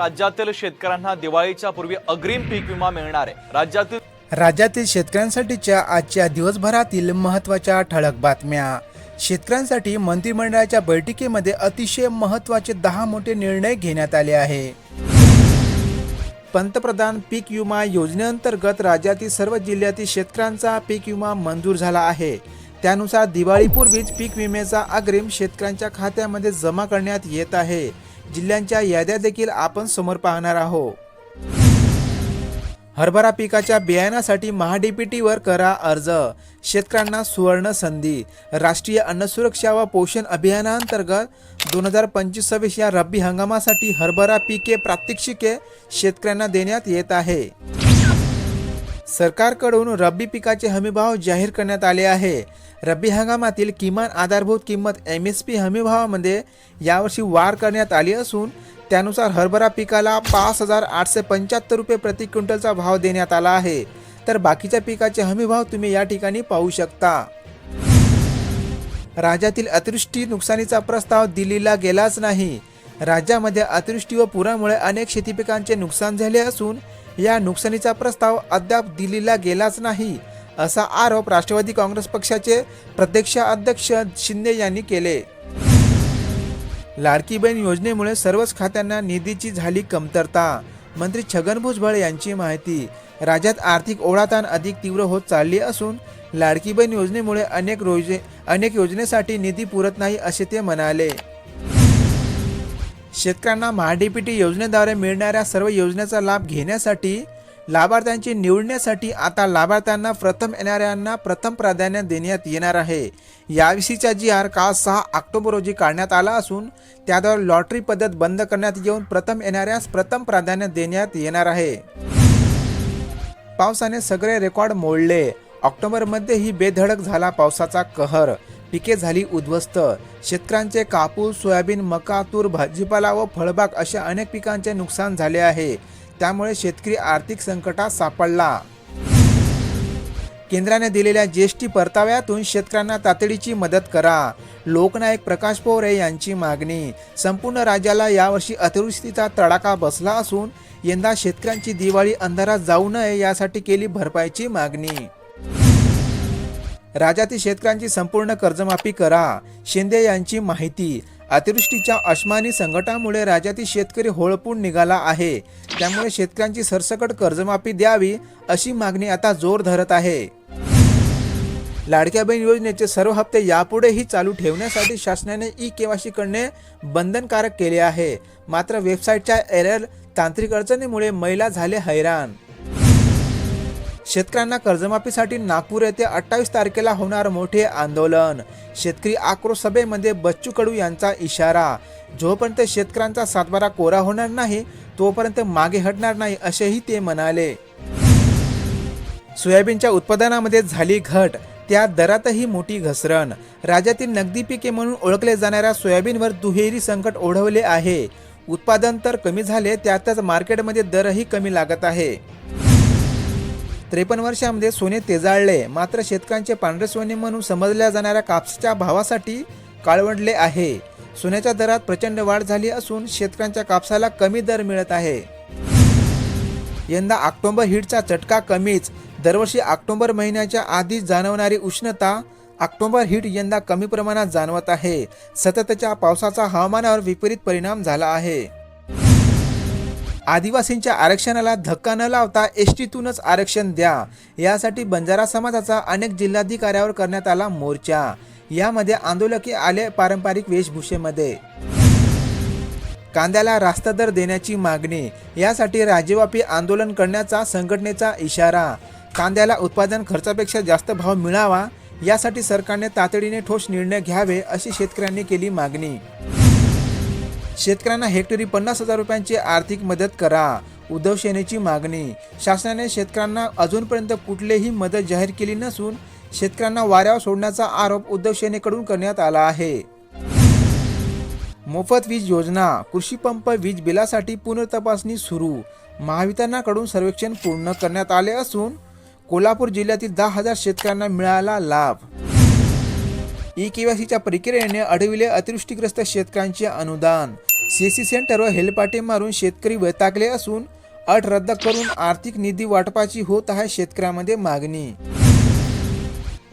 राज्यातील शेतकऱ्यांना दिवाळीच्या पूर्वी अग्रिम पीक विमा मिळणार आहे. राज्यातील राज्यातील शेतकऱ्यांसाठीच्या आजच्या दिवसभरातील महत्त्वाच्या ठळक बातम्या. शेतकऱ्यांसाठी मंत्रिमंडळाच्या बैठकीमध्ये अतिशय महत्त्वाचे दहा मोठे निर्णय घेण्यात आले आहे. पंतप्रधान पीक विमा योजनेअंतर्गत राज्यातील सर्व जिल्ह्यातील शेतकऱ्यांचा पीक विमा मंजूर झाला आहे. त्यानुसार दिवाळीपूर्वीच पीक विम्याचा अग्रिम शेतकऱ्यांच्या खात्यामध्ये जमा करण्यात येत आहे. जिल्ह्यांच्या याद्या देखील आपण समोर पाहणार आहोत. हरभरा पिकाच्या बियाण्यासाठी महाडीपीटीवर करा अर्ज. शेतकऱ्यांना सुवर्ण संधी. राष्ट्रीय अन्न सुरक्षा व पोषण अभियानाअंतर्गत दोन हजार पंचवीस सव्वीस या रब्बी हंगामासाठी हरभरा पिके प्रात्यक्षिके शेतकऱ्यांना देण्यात येत आहे. सरकारकडून रब्बी पिकाचे हमीभाव जाहीर करण्यात आले आहे. रब्बी हंगामातील किमान आधारभूत किंमत एम एस पी हमीभावामध्ये यावर्षी वाढ करण्यात आली असून त्यानुसार हरभरा पिकाला पाच हजार आठशे पंच्याहत्तर रुपये प्रति क्विंटलचा भाव देण्यात आला आहे. तर बाकीच्या पिकाचे हमीभाव तुम्ही या ठिकाणी पाहू शकता. राज्यातील अतिवृष्टी नुकसानीचा प्रस्ताव दिल्लीला गेलाच नाही. राज्यामध्ये अतिवृष्टी व पुरामुळे अनेक शेतीपिकांचे नुकसान झाले असून या नुकसानीचा प्रस्ताव अद्याप दिल्लीला गेलाच नाही. असा आरोप राष्ट्रवादी काँग्रेस पक्षाचे प्रत्यक्ष अध्यक्ष शिंदे यांनी केले. लाडकी बहीण योजनेमुळे सर्वच खात्यांना निधीची झाली कमतरता. मंत्री छगन भुजबळ यांची माहिती राज्यात आर्थिक ओढाताण अधिक तीव्र होत चालली असून लाडकी बहीण योजनेमुळे अनेक रोजे अनेक योजनेसाठी निधी पुरत नाही असे ते म्हणाले. शेतकऱ्यांना महाडीपीटी योजनेद्वारे मिळणाऱ्या सर्व योजनेचा लाभ घेण्यासाठी लाभार्थ्यांची निवडण्यासाठी आता लाभार्थ्यांना प्रथम येणाऱ्यांना प्रथम प्राधान्य देण्यात येणार आहे. याविषयीचा जी आर काल सहा ऑक्टोबर रोजी काढण्यात आला असून त्याद्वारे लॉटरी पद्धत बंद करण्यात येऊन प्रथम येणाऱ्यास प्रथम प्राधान्य देण्यात येणार आहे. पावसाने सगळे रेकॉर्ड मोडले. ऑक्टोबरमध्येही बेधडक झाला पावसाचा कहर. पिके झाली उद्ध्वस्त. शेतकऱ्यांचे कापूस सोयाबीन मका तूर भाजीपाला व फळबाग अशा अनेक पिकांचे नुकसान झाले आहे. त्यामुळे शेतकरी आर्थिक संकटात सापडला. केंद्राने दिलेल्या जीएसटी परताव्यातून शेतकऱ्यांना तातडीची मदत करा. लोकनायक प्रकाश पोरे यांची मागणी. संपूर्ण राज्याला यावर्षी अतिवृष्टीचा तडाखा बसला असून यंदा शेतकऱ्यांची दिवाळी अंधारात जाऊ नये यासाठी केली भरपाईची मागणी. राज्यातील शेतकऱ्यांची संपूर्ण कर्जमाफी करा शिंदे यांची माहिती. अतिवृष्टीच्या अश्मानी संकटामुळे राज्यातील शेतकरी होळपून निघाला आहे. त्यामुळे शेतकऱ्यांची सरसकट कर्जमाफी द्यावी अशी मागणी आता जोर धरत आहे. लाडक्या बहीण योजनेचे सर्व हप्ते यापुढेही चालू ठेवण्यासाठी शासनाने ई केवायसी करणे बंधनकारक केले आहे. मात्र वेबसाईटच्या एरर तांत्रिक अडचणीमुळे महिला झाले हैराण. शेतकऱ्यांना कर्जमाफीसाठी नागपूर येथे अठ्ठावीस तारखेला होणार मोठे आंदोलन. शेतकरी आक्रोश सभेमध्ये बच्चू कडू यांचा इशारा. जोपर्यंत शेतकऱ्यांचा सातबारा कोरा होणार नाही तोपर्यंत मागे हटणार नाही असेही ते म्हणाले. सोयाबीनच्या उत्पादनामध्ये झाली घट त्या दरातही मोठी घसरण. राज्यातील नगदी पिके म्हणून ओळखले जाणाऱ्या सोयाबीनवर दुहेरी संकट ओढवले आहे. उत्पादन तर कमी झाले त्यातच मार्केटमध्ये दरही कमी लागत आहे. त्रेपन्न वर्षामध्ये सोने तेजाळले. मात्र शेतकऱ्यांचे पांढरे सोने म्हणून समजल्या जाणाऱ्या कापसाच्या भावासाठी काळवंडले आहे. सोन्याच्या दरात प्रचंड वाढ झाली असून शेतकऱ्यांच्या कापसाला कमी दर मिळत आहे. यंदा ऑक्टोंबर हिटचा चटका कमीच. दरवर्षी ऑक्टोबर महिन्याच्या आधी जाणवणारी उष्णता ऑक्टोबर हिट यंदा कमी प्रमाणात जाणवत आहे. सततच्या पावसाचा हवामानावर विपरीत परिणाम झाला आहे. आदिवासींच्या आरक्षणाला धक्का न लावता एस टीतूनच आरक्षण द्या. यासाठी बंजारा समाजाचा अनेक जिल्हाधिकाऱ्यावर करण्यात आला मोर्चा. यामध्ये आंदोलके आले पारंपरिक वेशभूषेमध्ये. कांद्याला रास्त दर देण्याची मागणी. यासाठी राज्यव्यापी आंदोलन करण्याचा संघटनेचा इशारा. कांद्याला उत्पादन खर्चापेक्षा जास्त भाव मिळावा यासाठी सरकारने तातडीने ठोस निर्णय घ्यावे अशी शेतकऱ्यांनी केली मागणी. शेतकऱ्यांना हेक्टरी पन्नास हजार रुपयांची आर्थिक मदत करा. उद्धव सेनेची मागणी. शासनाने शेतकऱ्यांना अजूनपर्यंत कुठलीही मदत जाहीर केली नसून शेतकऱ्यांना वाऱ्यावर सोडण्याचा आरोप उद्धव सेनेकडून करण्यात आला आहे. मोफत वीज योजना. कृषी पंप वीज बिलासाठी पुनर्तपासणी सुरू. महावितरणाकडून सर्वेक्षण पूर्ण करण्यात आले असून कोल्हापूर जिल्ह्यातील दहा हजार शेतकऱ्यांना मिळाला लाभ. ई केवासीच्या प्रक्रियेने अडविले अतिवृष्टीग्रस्त शेतकऱ्यांचे अनुदान. सीसी सेंटर व हेलपाटे मारून शेतकरी वैतागले असून अट रद्द करून आर्थिक निधी वाटपाची होत आहे शेतकऱ्यामध्ये मागणी.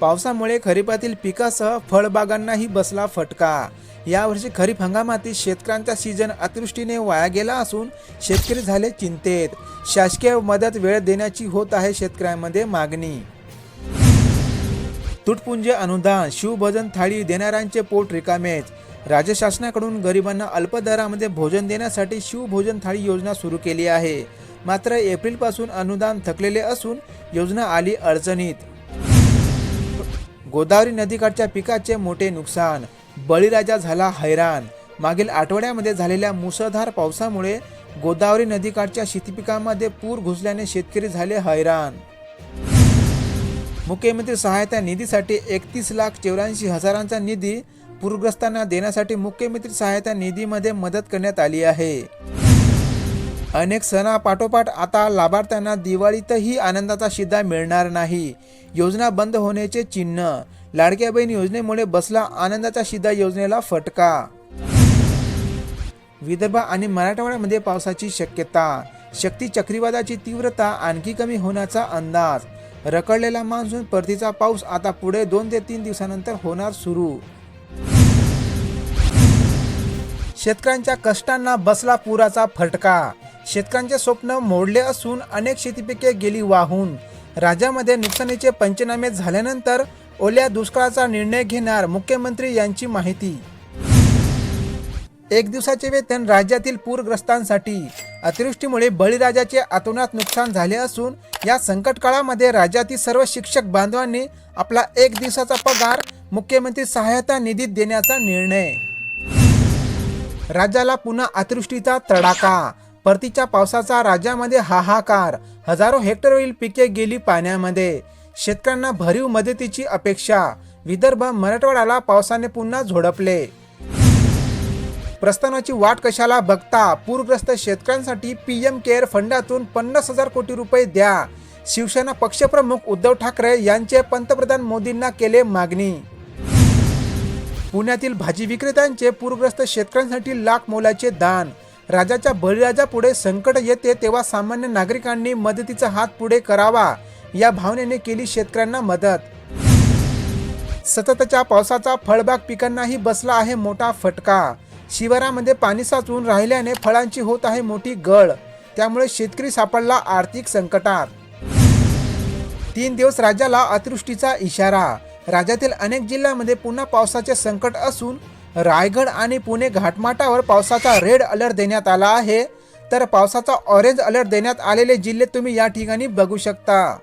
पावसामुळे खरीपातील पिकासह फळबागांनाही बसला फटका. यावर्षी खरीप हंगामातील शेतकऱ्यांचा सीझन अतिवृष्टीने वाया गेला असून शेतकरी झाले चिंतेत. शासकीय मदत वेळ देण्याची होत आहे शेतकऱ्यांमध्ये मागणी. तुटपुंजे अनुदान शिवभोजन थाळी देणाऱ्यांचे पोट रिकामेच. राज्य शासनाकडून गरिबांना अल्पदरामध्ये भोजन देण्यासाठी शिवभोजन थाळी योजना सुरू केली आहे. मात्र एप्रिलपासून अनुदान थकलेले असून योजना आली अडचणीत. गोदावरी नदीकाठच्या पिकाचे मोठे नुकसान. बळीराजा झाला हैराण. मागील आठवड्यामध्ये झालेल्या मुसळधार पावसामुळे गोदावरी नदीकाठच्या शेतीपिकांमध्ये पूर घुसल्याने शेतकरी झाले हैराण. मुख्यमंत्री सहायता निधीसाठी एकतीस लाख चौऱ्याऐंशी हजारांचा निधी पूरग्रस्तांना देण्यासाठी मुख्यमंत्री सहायता निधीमध्ये मदत करण्यात आली आहे. अनेक सणापाठोपाठ आता लाभार्थ्यांना दिवाळीतही आनंदाचा शिधा मिळणार नाही. योजना बंद होण्याचे चिन्ह लाडक्या बहीण योजनेमुळे बसला आनंदाचा शिधा योजनेला फटका. विदर्भ आणि मराठवाड्यामध्ये पावसाची शक्यता शक्ती चक्रीवादाची तीव्रता आणखी कमी होण्याचा अंदाज रखडलेला मान्सून परतीचा पाऊस आता पुढे दोन ते तीन दिवसानंतर होणार सुरू. शेतकऱ्यांच्या कष्टांना बसला पुराचा फटका. शेतकऱ्यांचे स्वप्न मोडले असून अनेक शेतीपिके गेली वाहून. राज्यामध्ये नुकसानीचे पंचनामे झाल्यानंतर ओल्या दुष्काळाचा निर्णय घेणार मुख्यमंत्री यांची माहिती. एक दिवसाचे वेतन राज्यातील पूरग्रस्तांसाठी. अतिवृष्टीमुळे बळीराजाचे अतोनात नुकसान झाले असून या संकट काळामध्ये राज्यातील सर्व शिक्षक बांधवांनी आपला एक दिवसाचा पगार मुख्यमंत्री सहायता निधीत देण्याचा निर्णय. राज्याला पुन्हा अतिवृष्टीचा तडाखा. परतीच्या पावसाचा राज्यामध्ये हाहाकार. हजारो हेक्टरवरील पिके गेली पाण्यामध्ये. शेतकऱ्यांना भरीव मदतीची अपेक्षा. विदर्भ मराठवाड्याला पावसाने पुन्हा झोडपले. प्रस्थानाची वाट कशाला बघता? पूरग्रस्त शेतकऱ्यांसाठी पीएम केअर फंडातून पन्नास हजार कोटी रुपये द्या. शिवसेना पक्षप्रमुख उद्धव ठाकरे यांचे पंतप्रधान मोदींना केले मागणी. पुण्यातील भाजी विक्रेत्यांचे पूरग्रस्त शेतकऱ्यांसाठी लाख मोलाचे दान. राजाच्या बळीराजा पुढे संकट येते तेव्हा सामान्य नागरिकांनी मदतीचा हात पुढे करावा या भावनेने केली शेतकऱ्यांना मदत. सततच्या पावसाचा फळबाग पिकांनाही बसला आहे मोठा फटका. शिवारामध्ये पाणी साचून राहिल्याने फळांची होत आहे मोठी गळ. त्यामुळे शेतकरी सापडला आर्थिक संकटात. तीन दिवस राज्याला अतिवृष्टीचा इशारा. राज्यातील अनेक जिल्ह्यांमध्ये पुन्हा पावसाचे संकट असून रायगड आणि पुणे घाटमाटावर पावसाचा रेड अलर्ट देण्यात आला आहे. तर पावसाचा ऑरेंज अलर्ट देण्यात आलेले जिल्हे तुम्ही या ठिकाणी बघू शकता.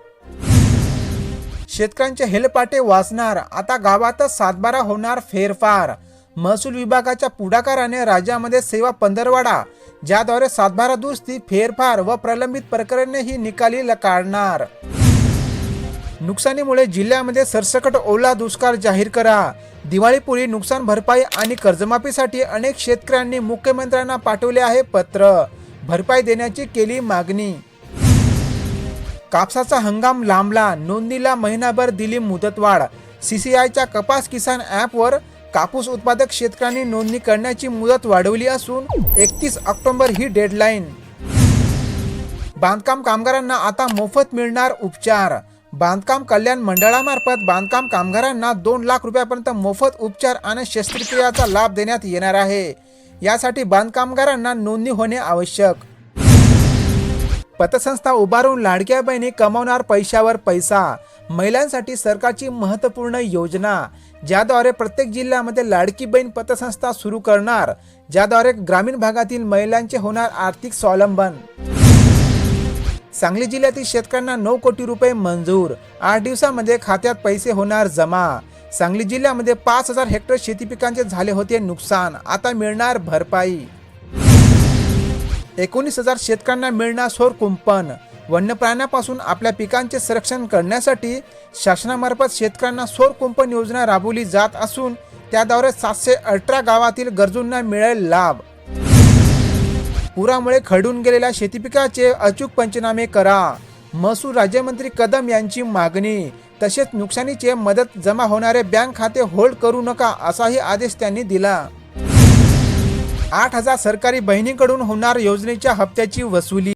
शेतकऱ्यांचे हेलपाटे वाचणार. आता गावातच सातबारा होणार फेरफार. महसूल विभागाच्या पुढाकाराने राज्यामध्ये सेवा पंधरवाडा ज्याद्वारे सातबारा दुरुस्ती फेरफार व प्रलंबित प्रकरणे ही निकाली ल- काढणार. नुकसानीमुळे जिल्ह्यामध्ये सरसकट ओला दुष्काळ जाहीर करा. दिवाळीपूर्वी नुकसान भरपाई आणि कर्जमाफीसाठी अनेक शेतकऱ्यांनी मुख्यमंत्र्यांना पाठवले आहे पत्र. भरपाई देण्याची केली मागणी. कापसाचा हंगाम लांबला नोंदणीला महिनाभर दिली मुदतवाढ. सीसीआयच्या कपास किसान ॲपवर कापूस उत्पादक शेतकऱ्यांनी नोंदणी करण्याची मुदत वाढवली असून एकतीस ऑक्टोबर ही डेडलाईन. बांधकाम कामगारांना आता मोफत मिळणार उपचार. बांधकाम कल्याण मंडळामार्फत बांधकाम कामगारांना दोन लाख रुपयापर्यंत मोफत उपचार आणि शस्त्रक्रियाचा लाभ देण्यात येणार आहे. यासाठी बांधकामगारांना नोंदणी होणे आवश्यक. पतसंस्था उभारून लाडक्या बहिणी कमावणार पैशावर पैसा. महिलांसाठी सरकारची महत्त्वपूर्ण योजना. ज्याद्वारे प्रत्येक जिल्ह्यामध्ये लाडकी बहीण पतसंस्था सुरू करणार. ज्याद्वारे ग्रामीण भागातील महिलांचे होणार आर्थिक स्वावलंबन. सांगली जिल्ह्यातील शेतकऱ्यांना नऊ कोटी रुपये मंजूर. आठ दिवसामध्ये खात्यात पैसे होणार जमा. सांगली जिल्ह्यामध्ये पाच हजार हेक्टर शेती पिकांचे झाले होते नुकसान. आता मिळणार भरपाई. एकोणीस हजार शेतकऱ्यांना मिळणार सौर कुंपण. वन्य प्राण्यापासून आपल्या पिकांचे संरक्षण करण्यासाठी शासनामार्फत शेतकऱ्यांना सौर कुंपण योजना राबवली जात असून त्याद्वारे सातशे अठरा गावातील गरजूंना मिळेल लाभ. पुरामुळे खडून गेलेल्या शेतीपिकाचे अचूक पंचनामे करा. महसूल राज्यमंत्री कदम यांची मागणी तसेच नुकसानीचे मदत जमा होणारे बँक खाते होल्ड करू नका असाही आदेश त्यांनी दिला. आठ हजार सरकारी बहिणीकडून होणार योजनेच्या हप्त्याची वसुली.